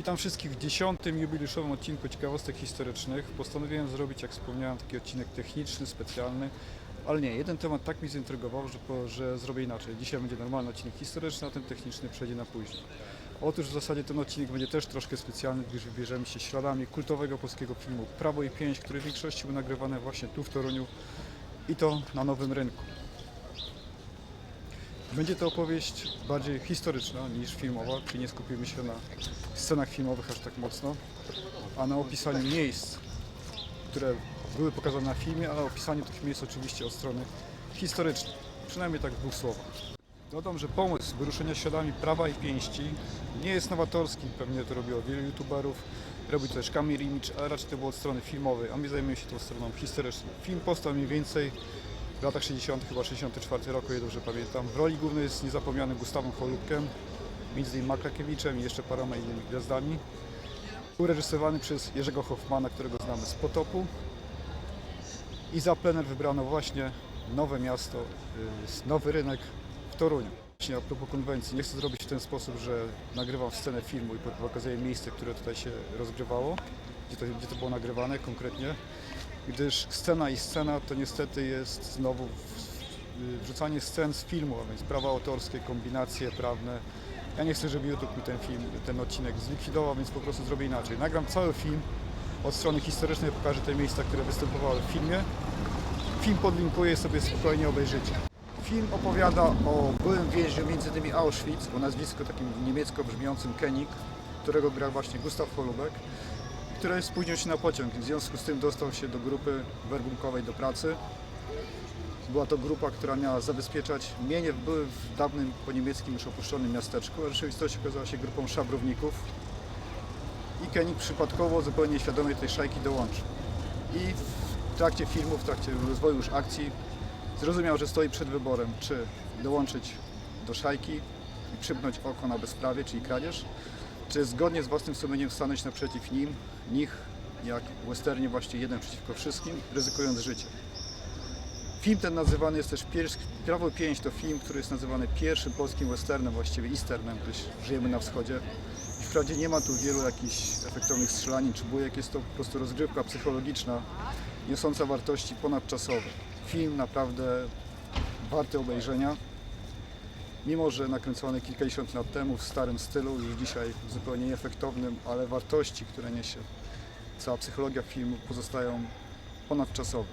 Witam wszystkich w dziesiątym jubileuszowym odcinku ciekawostek historycznych. Postanowiłem zrobić, jak wspomniałem, taki odcinek techniczny, specjalny. Ale nie, jeden temat tak mnie zaintrygował, że, że zrobię inaczej. Dzisiaj będzie normalny odcinek historyczny, a ten techniczny przejdzie na później. Otóż w zasadzie ten odcinek będzie też troszkę specjalny, gdyż wybierzemy się śladami kultowego polskiego filmu Prawo i Pięść, który w większości był nagrywany właśnie tu w Toruniu i to na Nowym Rynku. Będzie to opowieść bardziej historyczna niż filmowa, czyli nie skupimy się na scenach filmowych aż tak mocno, a na opisaniu miejsc, które były pokazane na filmie, ale opisaniu tych miejsc oczywiście od strony historycznej. Przynajmniej tak w dwóch słowach. Dodam, że pomysł wyruszenia śladami prawa i pięści nie jest nowatorski, pewnie to robiło wielu youtuberów, robi to też Kamil Imicz, ale raczej to było od strony filmowej, a my zajmujemy się tą stroną historyczną. Film powstał mniej więcej w latach 60., chyba 64 roku, je dobrze pamiętam. W roli głównej jest niezapomniany Gustawem Cholubkiem, między innymi Maklakiewiczem i jeszcze paroma innymi gwiazdami. Był reżyserowany przez Jerzego Hoffmana, którego znamy z Potopu. I za plener wybrano właśnie nowe miasto, y, nowy rynek w Toruniu. Właśnie a propos konwencji, nie chcę zrobić w ten sposób, że nagrywam scenę filmu i pokazuję miejsce, które tutaj się rozgrywało, gdzie to, gdzie to było nagrywane konkretnie gdyż scena i scena to niestety jest znowu wrzucanie scen z filmu, a więc prawa autorskie, kombinacje prawne. Ja nie chcę, żeby YouTube mi ten film, ten odcinek zlikwidował, więc po prostu zrobię inaczej. Nagram cały film od strony historycznej, pokażę te miejsca, które występowały w filmie. Film podlinkuję sobie spokojnie obejrzycie. Film opowiada o byłym więźniu, między innymi Auschwitz, o nazwisku takim niemiecko brzmiącym Kenik, którego gra właśnie Gustav Holubek który spóźnił się na pociąg. W związku z tym dostał się do grupy werbunkowej do pracy. Była to grupa, która miała zabezpieczać mienie były w dawnym po niemieckim już opuszczonym miasteczku, a w rzeczywistości okazała się grupą szabrowników. I Kenik przypadkowo, zupełnie nieświadomie tej szajki dołączył. I w trakcie filmu, w trakcie rozwoju już akcji zrozumiał, że stoi przed wyborem, czy dołączyć do szajki i przypnąć oko na bezprawie, czyli kradzież, czy zgodnie z własnym sumieniem stanąć naprzeciw nim, nich, jak w westernie właśnie jeden przeciwko wszystkim, ryzykując życie. Film ten nazywany jest też pier... Prawo 5 to film, który jest nazywany pierwszym polskim westernem, właściwie easternem, gdyż żyjemy na wschodzie. I wprawdzie nie ma tu wielu jakichś efektownych strzelanin czy bujek, jest to po prostu rozgrywka psychologiczna, niosąca wartości ponadczasowe. Film naprawdę warty obejrzenia mimo że nakręcony kilkadziesiąt lat temu w starym stylu, już dzisiaj zupełnie nieefektownym, ale wartości, które niesie cała psychologia filmu pozostają ponadczasowe.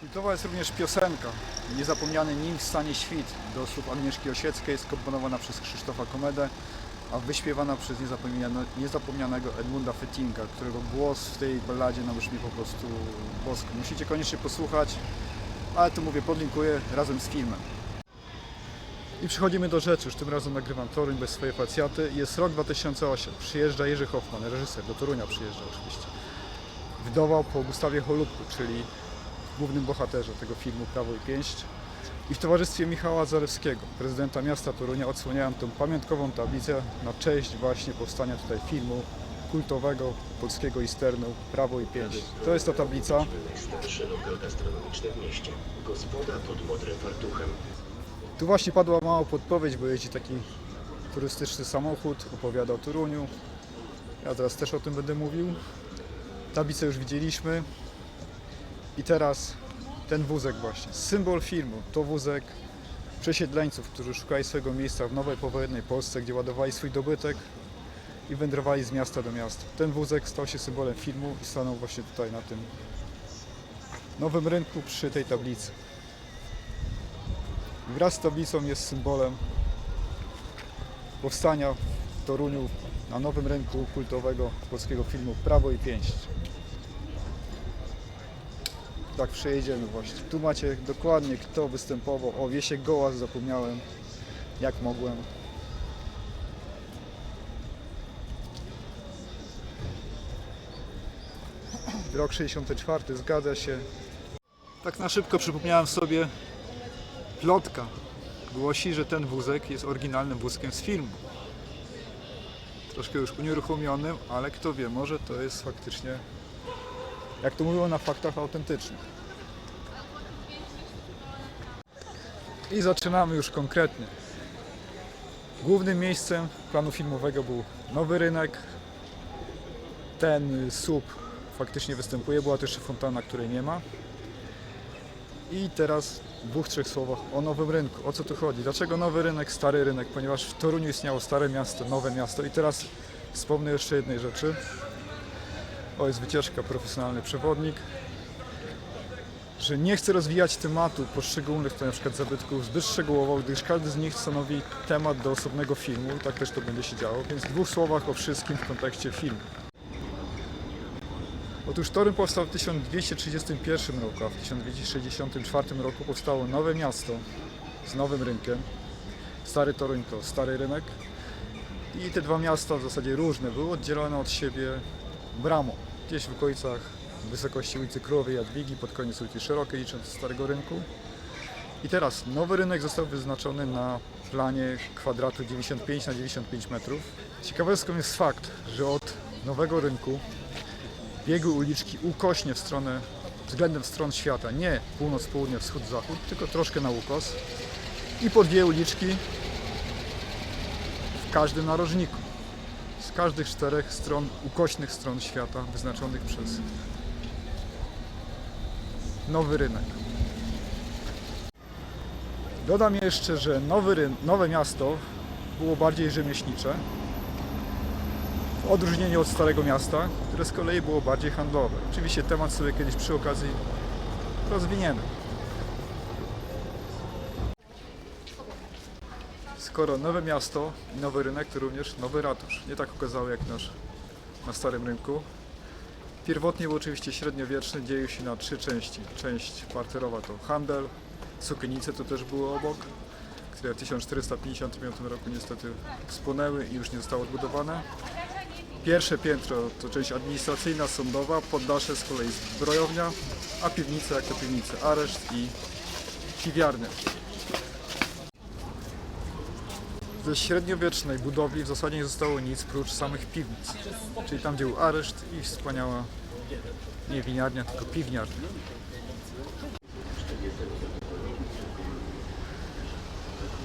Kultowa jest również piosenka Niezapomniany nim stanie świt do słów Agnieszki Osieckiej, skomponowana przez Krzysztofa Komedę, a wyśpiewana przez niezapomniane- niezapomnianego Edmunda Fettinga, którego głos w tej balladzie no, brzmi po prostu bosko. Musicie koniecznie posłuchać, ale tu mówię, podlinkuję razem z filmem. I przechodzimy do rzeczy. Już tym razem nagrywam Toruń bez swojej facjaty. Jest rok 2008. Przyjeżdża Jerzy Hoffman, reżyser. Do Torunia przyjeżdża oczywiście. Wdował po Gustawie Holubku, czyli głównym bohaterze tego filmu Prawo i Pięść. I w towarzystwie Michała Zarewskiego, prezydenta miasta Torunia, odsłaniałem tą pamiątkową tablicę na cześć właśnie powstania tutaj filmu kultowego polskiego easternu Prawo i Pięść. To jest ta tablica. Najstarsze lokal gastronomiczne w mieście. Gospoda pod modrym fartuchem. Tu właśnie padła mała podpowiedź, bo jeździ taki turystyczny samochód, opowiada o Toruniu. Ja teraz też o tym będę mówił. Tablicę już widzieliśmy. I teraz ten wózek właśnie, symbol filmu. To wózek przesiedleńców, którzy szukali swojego miejsca w nowej powojennej Polsce, gdzie ładowali swój dobytek i wędrowali z miasta do miasta. Ten wózek stał się symbolem filmu i stanął właśnie tutaj na tym nowym rynku przy tej tablicy. Wraz z tablicą jest symbolem powstania w Toruniu na nowym rynku kultowego polskiego filmu Prawo i Pięść. Tak przejedziemy właśnie. Tu macie dokładnie kto występował. O Wiesie Gołas zapomniałem jak mogłem. Rok 64, zgadza się. Tak na szybko przypomniałem sobie Plotka głosi, że ten wózek jest oryginalnym wózkiem z filmu. Troszkę już unieruchomionym, ale kto wie, może to jest faktycznie, jak to mówią, na faktach autentycznych. I zaczynamy już konkretnie. Głównym miejscem planu filmowego był Nowy Rynek, ten słup faktycznie występuje. Była też jeszcze fontanna, której nie ma. I teraz w dwóch, trzech słowach o nowym rynku. O co tu chodzi? Dlaczego nowy rynek, stary rynek? Ponieważ w Toruniu istniało stare miasto, nowe miasto. I teraz wspomnę jeszcze jednej rzeczy. O, jest wycieczka, profesjonalny przewodnik. Że nie chcę rozwijać tematu poszczególnych to na przykład zabytków zbyt szczegółowo, gdyż każdy z nich stanowi temat do osobnego filmu tak też to będzie się działo. Więc w dwóch słowach o wszystkim w kontekście filmu. Otóż Torun powstał w 1231 roku, a w 1264 roku powstało nowe miasto z nowym rynkiem. Stary Toruń to stary rynek. I te dwa miasta w zasadzie różne były oddzielone od siebie bramą. Gdzieś w okolicach wysokości ulicy Królowej Jadwigi, pod koniec ulicy Szerokiej, licząc Starego Rynku. I teraz nowy rynek został wyznaczony na planie kwadratu 95 na 95 metrów. Ciekawostką jest fakt, że od nowego rynku biegły uliczki ukośnie w stronę, względem stron świata, nie północ, południe, wschód, zachód, tylko troszkę na ukos i po dwie uliczki w każdym narożniku. Z każdych czterech stron, ukośnych stron świata wyznaczonych przez nowy rynek. Dodam jeszcze, że nowy nowe miasto było bardziej rzemieślnicze, w odróżnieniu od Starego Miasta, które z kolei było bardziej handlowe. Oczywiście temat sobie kiedyś przy okazji rozwiniemy. Skoro nowe miasto i nowy rynek, to również nowy ratusz. Nie tak okazało jak nasz na Starym Rynku. Pierwotnie był oczywiście średniowieczny, dzieje się na trzy części. Część parterowa to handel, sukienice to też było obok, które w 1455 roku niestety spłonęły i już nie zostały odbudowane. Pierwsze piętro to część administracyjna, sądowa, poddasze z kolei zbrojownia, a piwnice jak to piwnice, areszt i piwiarnia. Ze średniowiecznej budowli w zasadzie nie zostało nic prócz samych piwnic. Czyli tam gdzie był areszt i wspaniała nie winiarnia, tylko piwniarnia.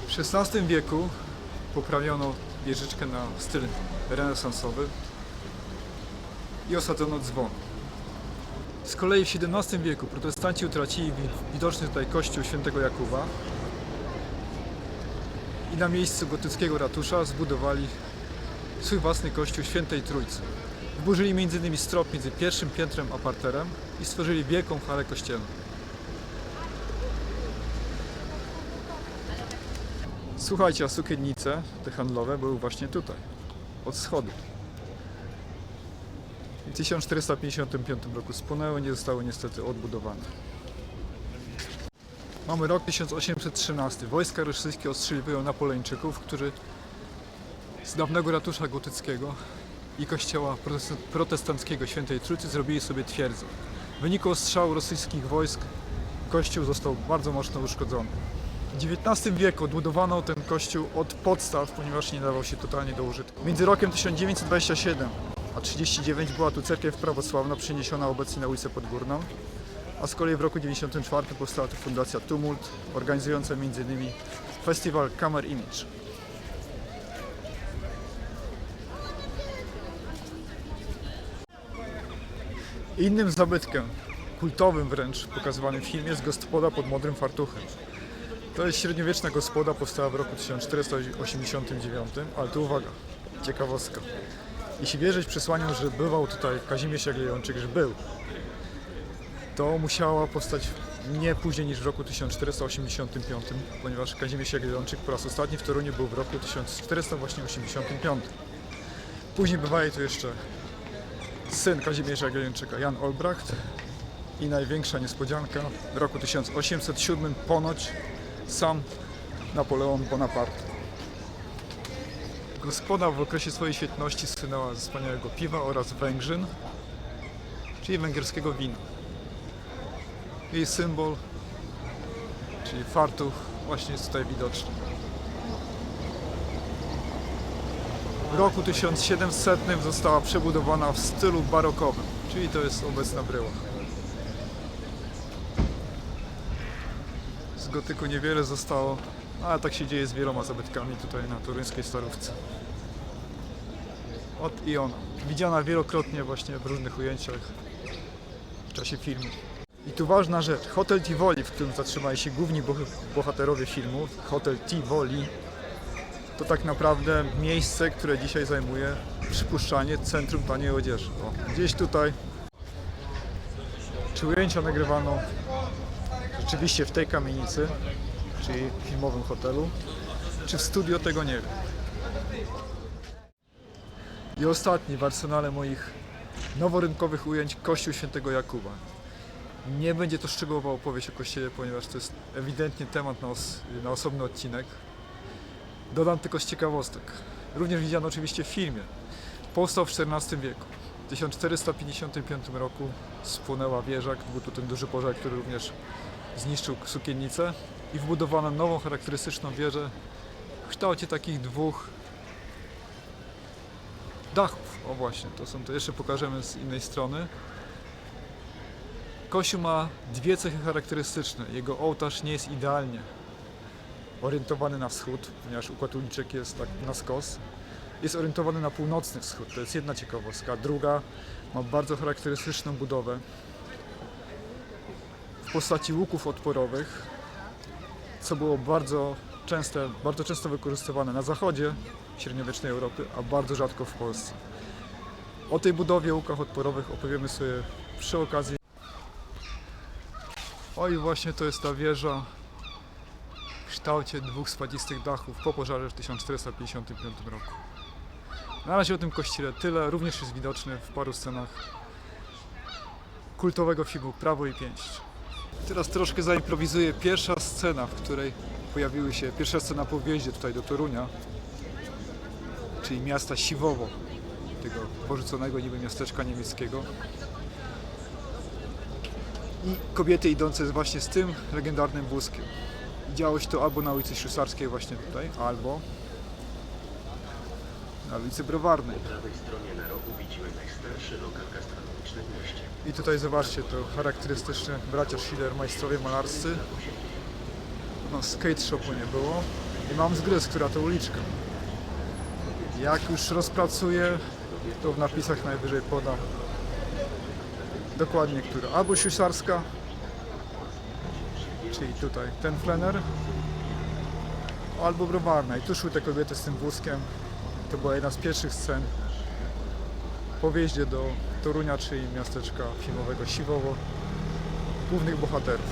W XVI wieku poprawiono wieżyczkę na styl renesansowy i osadzono dzwon. Z kolei w XVII wieku protestanci utracili wi- widoczny tutaj kościół świętego Jakuba i na miejscu gotyckiego ratusza zbudowali swój własny kościół świętej Trójcy. Wburzyli m.in. strop między pierwszym piętrem a parterem i stworzyli wielką halę kościelną. Słuchajcie, a sukiennice, te handlowe, były właśnie tutaj, od schodu. W 1455 roku spłonęły, nie zostały niestety odbudowane. Mamy rok 1813. Wojska rosyjskie ostrzeliwują Napoleńczyków, którzy z dawnego ratusza gotyckiego i kościoła protest- protestanckiego Świętej Trójcy zrobili sobie twierdzę. W wyniku ostrzału rosyjskich wojsk kościół został bardzo mocno uszkodzony. W XIX wieku odbudowano ten kościół od podstaw, ponieważ nie dawał się totalnie do użytku. Między rokiem 1927 a 39 była tu cerkiew prawosławna przeniesiona obecnie na ulicę Podgórną, a z kolei w roku 94 powstała tu fundacja Tumult, organizująca m.in. festiwal Camera Image. Innym zabytkiem, kultowym wręcz, pokazywanym w filmie jest gospoda pod modrym fartuchem. To jest średniowieczna gospoda, powstała w roku 1489, ale tu uwaga, ciekawostka. Jeśli wierzyć przesłaniom, że bywał tutaj Kazimierz Jagiellończyk, że był, to musiała powstać nie później niż w roku 1485, ponieważ Kazimierz Jagiellończyk po raz ostatni w Toruniu był w roku 1485. Później bywali tu jeszcze syn Kazimierza Jagiellończyka, Jan Olbracht i największa niespodzianka w roku 1807 ponoć sam Napoleon Bonaparte. Gospoda w okresie swojej świetności słynęła ze wspaniałego piwa oraz węgrzyn, czyli węgierskiego wina. Jej symbol, czyli fartuch, właśnie jest tutaj widoczny. W roku 1700 została przebudowana w stylu barokowym, czyli to jest obecna bryła. Z gotyku niewiele zostało, ale tak się dzieje z wieloma zabytkami tutaj na turyńskiej starówce. Od i ona. widziana wielokrotnie właśnie w różnych ujęciach w czasie filmu. I tu ważna rzecz, Hotel Tivoli, w którym zatrzymali się główni boh- bohaterowie filmu, Hotel Tivoli, to tak naprawdę miejsce, które dzisiaj zajmuje przypuszczanie Centrum Taniej Odzieży. O, gdzieś tutaj. Czy ujęcia nagrywano rzeczywiście w tej kamienicy, czyli filmowym hotelu, czy w studio, tego nie wiem. I ostatni w arsenale moich noworynkowych ujęć Kościół Świętego Jakuba. Nie będzie to szczegółowa opowieść o kościele, ponieważ to jest ewidentnie temat na, os- na osobny odcinek. Dodam tylko z ciekawostek. Również widziano oczywiście w filmie. Powstał w XIV wieku. W 1455 roku spłonęła wieża, był to ten duży pożar, który również zniszczył sukiennicę i wbudowano nową charakterystyczną wieżę w kształcie takich dwóch dachów. O właśnie, to są to jeszcze pokażemy z innej strony. Kościół ma dwie cechy charakterystyczne. Jego ołtarz nie jest idealnie orientowany na wschód, ponieważ układ uliczek jest tak na skos. Jest orientowany na północny wschód. To jest jedna ciekawostka. Druga ma bardzo charakterystyczną budowę w postaci łuków odporowych, co było bardzo częste, bardzo często wykorzystywane na zachodzie średniowiecznej Europy, a bardzo rzadko w Polsce. O tej budowie łukach odporowych opowiemy sobie przy okazji. O i właśnie to jest ta wieża w kształcie dwóch spadzistych dachów po pożarze w 1455 roku. Na razie o tym kościele tyle, również jest widoczny w paru scenach kultowego filmu Prawo i Pięść. Teraz troszkę zaimprowizuję. Pierwsza scena, w której pojawiły się, pierwsza scena po wjeździe tutaj do Torunia, czyli miasta Siwowo, tego porzuconego niby miasteczka niemieckiego. I kobiety idące właśnie z tym legendarnym wózkiem. Działo się to albo na ulicy Ślusarskiej właśnie tutaj, albo na ulicy Browarnej. Po prawej stronie na rogu widzimy najstarszy lokal gastronomiczny. I tutaj zobaczcie, to charakterystyczne bracia Schiller, majstrowie malarscy. No, skate shopu nie było. I mam zgryz, która to uliczka. Jak już rozpracuję, to w napisach najwyżej podam dokładnie która. Albo Ślusarska, czyli tutaj ten flener, albo Browarna. I tu szły te kobiety z tym wózkiem. To była jedna z pierwszych scen po wjeździe do Torunia, czyli miasteczka filmowego Siwowo, głównych bohaterów.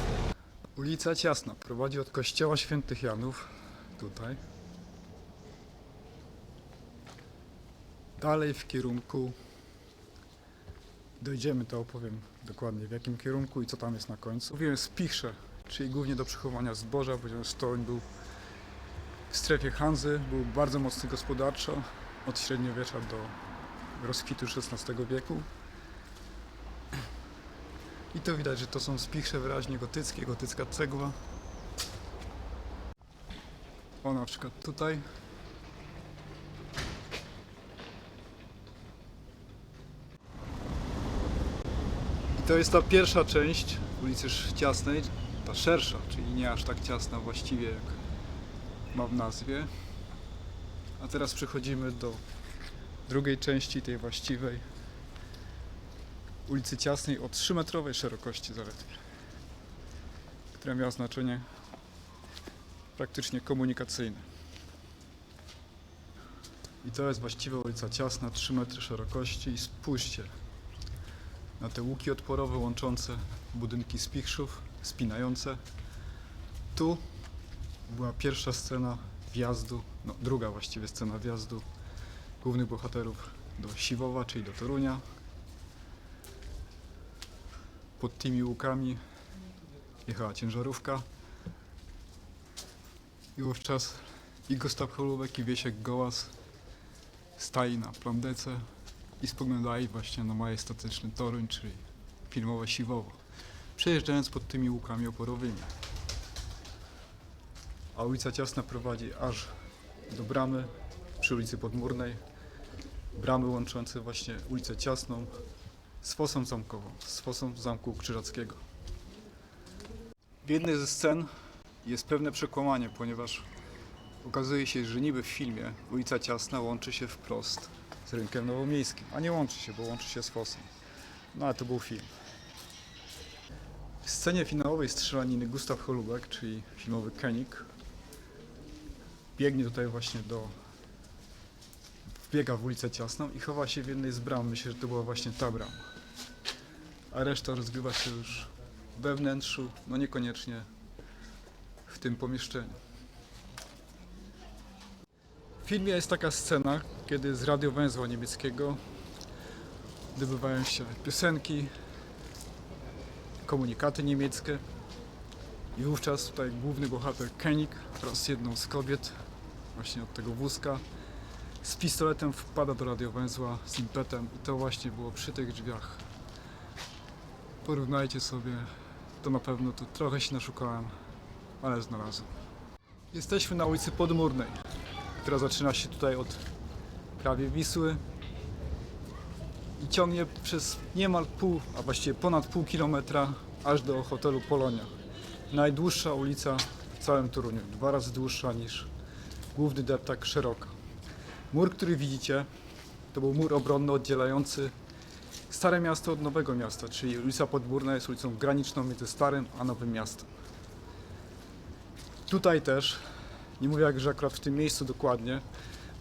Ulica Ciasna prowadzi od kościoła świętych Janów, tutaj, dalej w kierunku, dojdziemy, to opowiem dokładnie w jakim kierunku i co tam jest na końcu. Mówiłem Spichrze, czyli głównie do przechowania zboża, ponieważ Toruń był w strefie Hanzy, był bardzo mocny gospodarczo, od średniowiecza do rozkwitu XVI wieku. I to widać, że to są spichrze wyraźnie gotyckie, gotycka cegła. O na przykład tutaj. I to jest ta pierwsza część ulicy Ciasnej, ta szersza, czyli nie aż tak ciasna właściwie jak ma w nazwie. A teraz przechodzimy do drugiej części, tej właściwej ulicy Ciasnej o 3-metrowej szerokości zaledwie, która miała znaczenie praktycznie komunikacyjne. I to jest właściwa ulica Ciasna, 3 metry szerokości i spójrzcie na te łuki odporowe łączące budynki Spichrzów, spinające. Tu była pierwsza scena wjazdu, no druga właściwie scena wjazdu głównych bohaterów do Siwowa, czyli do Torunia. Pod tymi łukami jechała ciężarówka. I wówczas i Gustaw Holubek i Wiesiek Gołas stali na plandece i spoglądali właśnie na majestatyczny Toruń, czyli filmowe Siwowo, przejeżdżając pod tymi łukami oporowymi. A ulica Ciasna prowadzi aż do bramy przy ulicy Podmurnej. Bramy łączące właśnie ulicę Ciasną z fosą zamkową, z fosą Zamku Krzyżackiego. W jednej ze scen jest pewne przekłamanie, ponieważ okazuje się, że niby w filmie ulica Ciasna łączy się wprost z rynkiem nowomiejskim, a nie łączy się, bo łączy się z Fosem. No ale to był film. W scenie finałowej strzelaniny Gustaw Holubek, czyli filmowy Kenik, biegnie tutaj właśnie do... wbiega w ulicę Ciasną i chowa się w jednej z bram. Myślę, że to była właśnie ta brama. A reszta rozgrywa się już we wnętrzu, no niekoniecznie w tym pomieszczeniu. W filmie jest taka scena, kiedy z radiowęzła niemieckiego dobywają się piosenki, komunikaty niemieckie i wówczas tutaj główny bohater Kenik wraz z jedną z kobiet właśnie od tego wózka z pistoletem wpada do radiowęzła z impetem i to właśnie było przy tych drzwiach. Porównajcie sobie, to na pewno tu trochę się naszukałem, ale znalazłem. Jesteśmy na ulicy Podmurnej, która zaczyna się tutaj od prawie Wisły i ciągnie przez niemal pół, a właściwie ponad pół kilometra aż do hotelu Polonia. Najdłuższa ulica w całym Toruniu, dwa razy dłuższa niż główny deptak szeroka. Mur, który widzicie, to był mur obronny oddzielający Stare Miasto od Nowego Miasta, czyli ulica Podmurna jest ulicą graniczną między Starym a Nowym Miastem. Tutaj też, nie mówię jak, że akurat w tym miejscu dokładnie,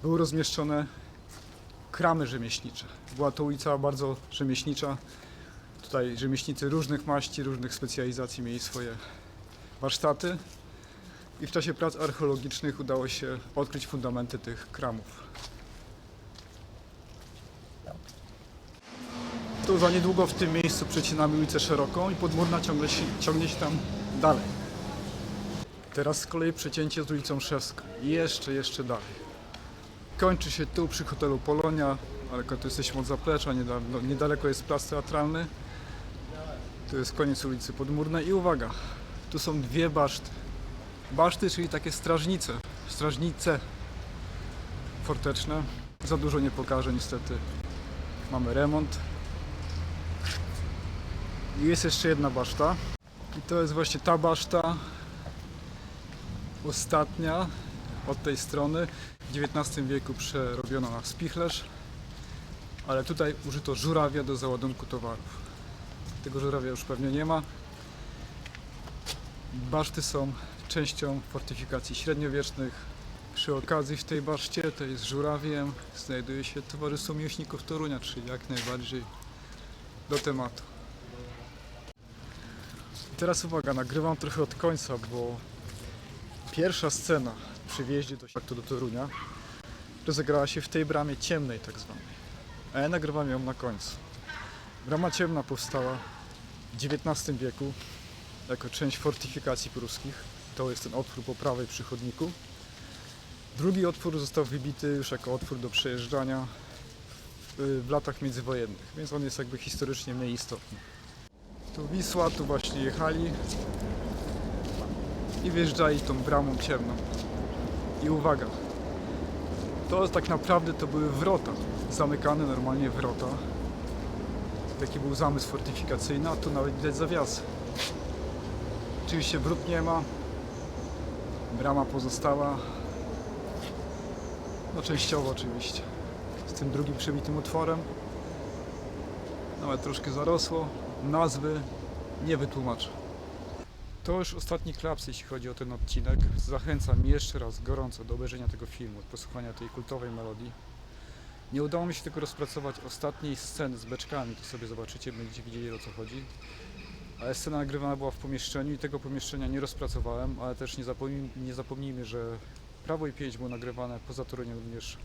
były rozmieszczone kramy rzemieślnicze. Była to ulica bardzo rzemieślnicza. Tutaj rzemieślnicy różnych maści, różnych specjalizacji mieli swoje warsztaty i w czasie prac archeologicznych udało się odkryć fundamenty tych kramów. Tu za niedługo w tym miejscu przecinamy ulicę szeroką i podmurna ciągle się, ciągnie się tam dalej. Teraz z kolei przecięcie z ulicą Szewską. Jeszcze, jeszcze dalej. Kończy się tu przy hotelu Polonia, ale tu jesteśmy od zaplecza, niedaleko, niedaleko jest plac teatralny. Tu jest koniec ulicy Podmurnej i uwaga, tu są dwie baszty. Baszty, czyli takie strażnice, strażnice forteczne. Za dużo nie pokażę niestety. Mamy remont. Jest jeszcze jedna baszta. I to jest właśnie ta baszta, ostatnia od tej strony. W XIX wieku przerobiono na spichlerz, ale tutaj użyto żurawia do załadunku towarów. Tego żurawia już pewnie nie ma. Baszty są częścią fortyfikacji średniowiecznych. Przy okazji w tej baszcie, tej z żurawiem, znajduje się Towarzystwo Miłośników Torunia, czyli jak najbardziej do tematu. Teraz uwaga, nagrywam trochę od końca, bo pierwsza scena przy wjeździe do, do Torunia rozegrała się w tej bramie ciemnej tak zwanej. A ja nagrywam ją na końcu. Brama ciemna powstała w XIX wieku jako część fortyfikacji pruskich. To jest ten otwór po prawej przy chodniku. Drugi otwór został wybity już jako otwór do przejeżdżania w latach międzywojennych, więc on jest jakby historycznie mniej istotny. Tu Wisła, tu właśnie jechali i wjeżdżali tą bramą ciemną. I uwaga, to tak naprawdę to były wrota, zamykane normalnie wrota. Taki był zamysł fortyfikacyjny, a tu nawet widać zawiasy. Oczywiście wrót nie ma, brama pozostała, no częściowo oczywiście, z tym drugim przebitym otworem. Nawet troszkę zarosło, nazwy nie wytłumaczę. To już ostatni klaps, jeśli chodzi o ten odcinek. Zachęcam jeszcze raz gorąco do obejrzenia tego filmu, posłuchania tej kultowej melodii. Nie udało mi się tylko rozpracować ostatniej sceny z beczkami, to sobie zobaczycie, będziecie widzieli o co chodzi. Ale scena nagrywana była w pomieszczeniu i tego pomieszczenia nie rozpracowałem, ale też nie, zapomnij, nie zapomnijmy, że Prawo i 5 było nagrywane poza Toruniem również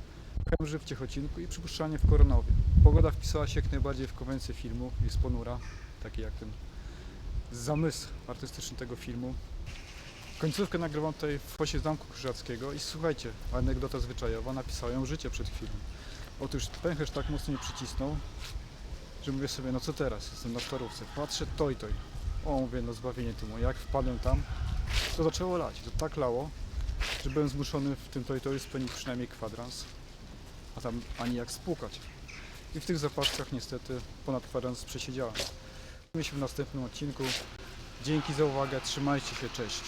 Chemży, w Ciechocinku i przypuszczalnie w Koronowie. Pogoda wpisała się jak najbardziej w konwencję filmu, jest ponura, taki jak ten zamysł artystyczny tego filmu. Końcówkę nagrywam tutaj w fosie Zamku Krzyżackiego i słuchajcie, anegdota zwyczajowa, napisałem życie przed chwilą. Otóż pęcherz tak mocno mnie przycisnął, że mówię sobie, no co teraz, jestem na starówce, patrzę, toj, toj. O, mówię, no zbawienie moje. Jak wpadłem tam, to zaczęło lać. To tak lało, że byłem zmuszony w tym toj, toj spędzić przynajmniej kwadrans, a tam ani jak spłukać. I w tych zapaskach niestety ponad kwadrans przesiedziałem. Widzimy się w następnym odcinku. Dzięki za uwagę, trzymajcie się, cześć.